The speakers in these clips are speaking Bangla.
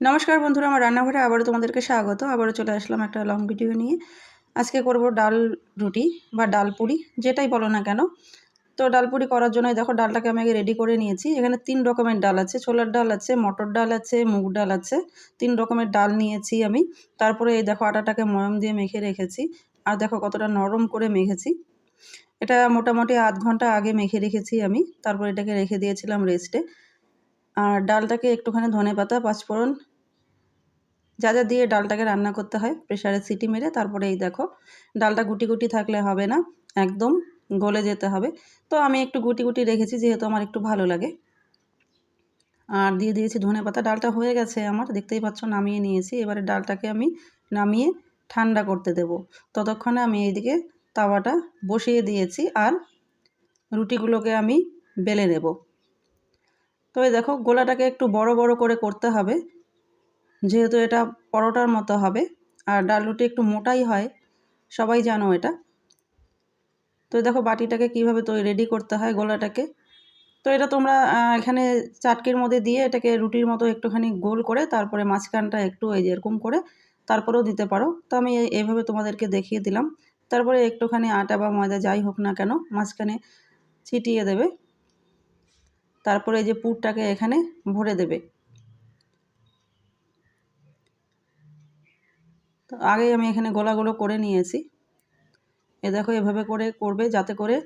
নমস্কার বন্ধুরা, আমার রান্নাঘরে আবারও তোমাদেরকে স্বাগত। আবারও চলে আসলাম একটা লং ভিডিও নিয়ে। আজকে করব ডাল রুটি বা ডাল পুরি, যেটাই বলো না কেন। তো ডাল পুরি করার জন্য দেখো ডালটাকে আমি আগে রেডি করে নিয়েছি। এখানে তিন রকমের ডাল আছে, ছোলার ডাল আছে, মটর ডাল আছে, মুগ ডাল আছে। তিন রকমের ডাল নিয়েছি আমি। তারপরে এই দেখো আটাটাকে ময়ম দিয়ে মেখে রেখেছি। আর দেখো কতটা নরম করে মেখেছি। এটা মোটামুটি আধ ঘণ্টা আগে মেখে রেখেছি আমি। তারপর এটাকে রেখে দিয়েছিলাম রেস্টে আর ডালটাকে একটুখানি ধনে পাতা পাঁচফোড়ন যা যা দিয়ে ডালটাকে রান্না করতে হয় প্রেশারে সিটি মেরে তারপরে এই দেখো, ডালটা গুটি গুটি থাকলে হবে না, একদম গলে যেতে হবে। তো আমি একটু গুটি গুটি রেখেছি যেহেতু আমার একটু ভালো লাগে। আর দিয়ে দিয়েছি ধনে পাতা, ডালটা হয়ে গেছে আমার, দেখতেই পাচ্ছ নামিয়ে নিয়েছি। এবারে ডালটাকে আমি নামিয়ে ঠান্ডা করতে দেব। ততক্ষণে আমি এইদিকে তাওয়াটা বসিয়ে দিয়েছি আর রুটিগুলোকে আমি বেলে নেব। তো এই দেখো, গোলাটাকে একটু বড় বড় করে করতে হবে। যেহেতু এটা পরোটার মতো হবে, আর ডাল রুটি একটু মোটাই হয়, সবাই জানো এটা। তো দেখো বাটিটাকে কীভাবে তো রেডি করতে হয় গোলাটাকে। তো এটা তোমরা এখানে চাটকির মধ্যে দিয়ে এটাকে রুটির মতো একটুখানি গোল করে তারপরে মাঝখানটা একটু এই যে এরকম করে তারপরেও দিতে পারো। তো আমি এইভাবে তোমাদেরকে দেখিয়ে দিলাম। তারপরে একটুখানি আটা বা ময়দা যাই হোক না কেন মাঝখানে ছিটিয়ে দেবে। তারপরে এই যে পুরটাকে এখানে ভরে দেবে। আগেই আমি এখানে গোলাগুলো করে নিয়েছি। এ দেখো এভাবে করে করবে যাতে করে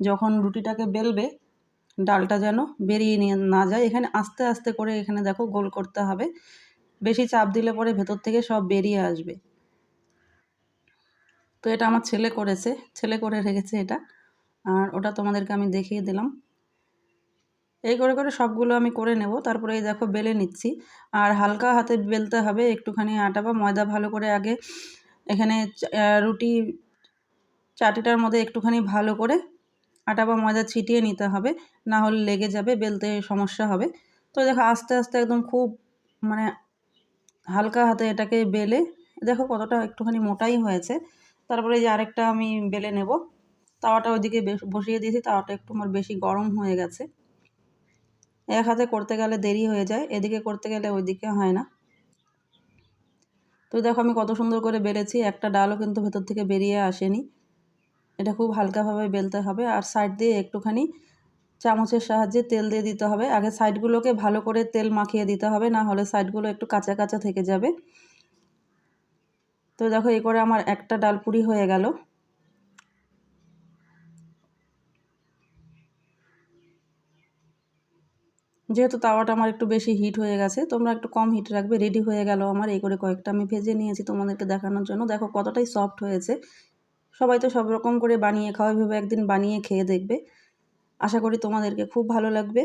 যখন রুটিটাকে বেলবে, ডালটা যেন বেরিয়ে নিয়ে না যায়। এখানে আস্তে আস্তে করে এখানে দেখো গোল করতে হবে। বেশি চাপ দিলে পরে ভেতর থেকে সব বেরিয়ে আসবে। তো এটা আমার ছেলে করেছে, ছেলে করে রেখেছে এটা। আর ওটা তোমাদেরকে আমি দেখিয়ে দিলাম। এই করে করে সবগুলো আমি করে নেব। তারপরে এই দেখো বেলে নিচ্ছি। আর হালকা হাতে বেলতে হবে। একটুখানি আটা বা ময়দা ভালো করে আগে এখানে রুটি চাটিটার মধ্যে একটুখানি ভালো করে আটা বা ময়দা ছিটিয়ে নিতে হবে। না হলে লেগে যাবে, বেলতে সমস্যা হবে। তো দেখো আস্তে আস্তে একদম খুব মানে হালকা হাতে এটাকে বেলে দেখো কতটা একটুখানি মোটাই হয়েছে। তারপরে এই যে আরেকটা আমি বেলে নেব। তাওয়াটা ওইদিকে বসিয়ে দিয়েছি। তাওয়াটা একটু আমার বেশি গরম হয়ে গেছে। এক হাতে করতে গেলে দেরি হয়ে যায়, এদিকে করতে গেলে ওইদিকে হয় না। তো দেখো আমি কত সুন্দর করে বেলেছি, একটা ডালও কিন্তু ভেতর থেকে বেরিয়ে আসেনি। এটা খুব হালকাভাবে বেলতে হবে আর সাইড দিয়ে একটুখানি চামচের সাহায্যে তেল দিয়ে দিতে হবে। আগে সাইডগুলোকে ভালো করে তেল মাখিয়ে দিতে হবে, না হলে সাইডগুলো একটু কাঁচা কাঁচা থেকে যাবে। তো দেখো এই করে আমার একটা ডাল পুরি হয়ে গেল। যেহেতু তাওয়াটা আমার একটু বেশি হিট হয়ে গেছে, তোমরা একটু কম হিট রাখবে রেডি হয়ে গেল আমার, এই করে কয়েকটা আমি ভেজে নিয়েছি তোমাদেরকে দেখানোর জন্য। দেখো কতটাই সফট হয়েছে। সবাই তো সব রকম করে বানিয়ে খাওয়া ভেবে একদিন বানিয়ে খেয়ে দেখবে। আশা করি তোমাদেরকে খুব ভালো লাগবে।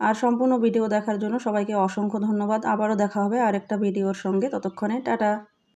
আর সম্পূর্ণ ভিডিও দেখার জন্য সবাইকে অসংখ্য ধন্যবাদ। আবারও দেখা হবে আরেকটা ভিডিওর সঙ্গে। ততক্ষণে, টাটা!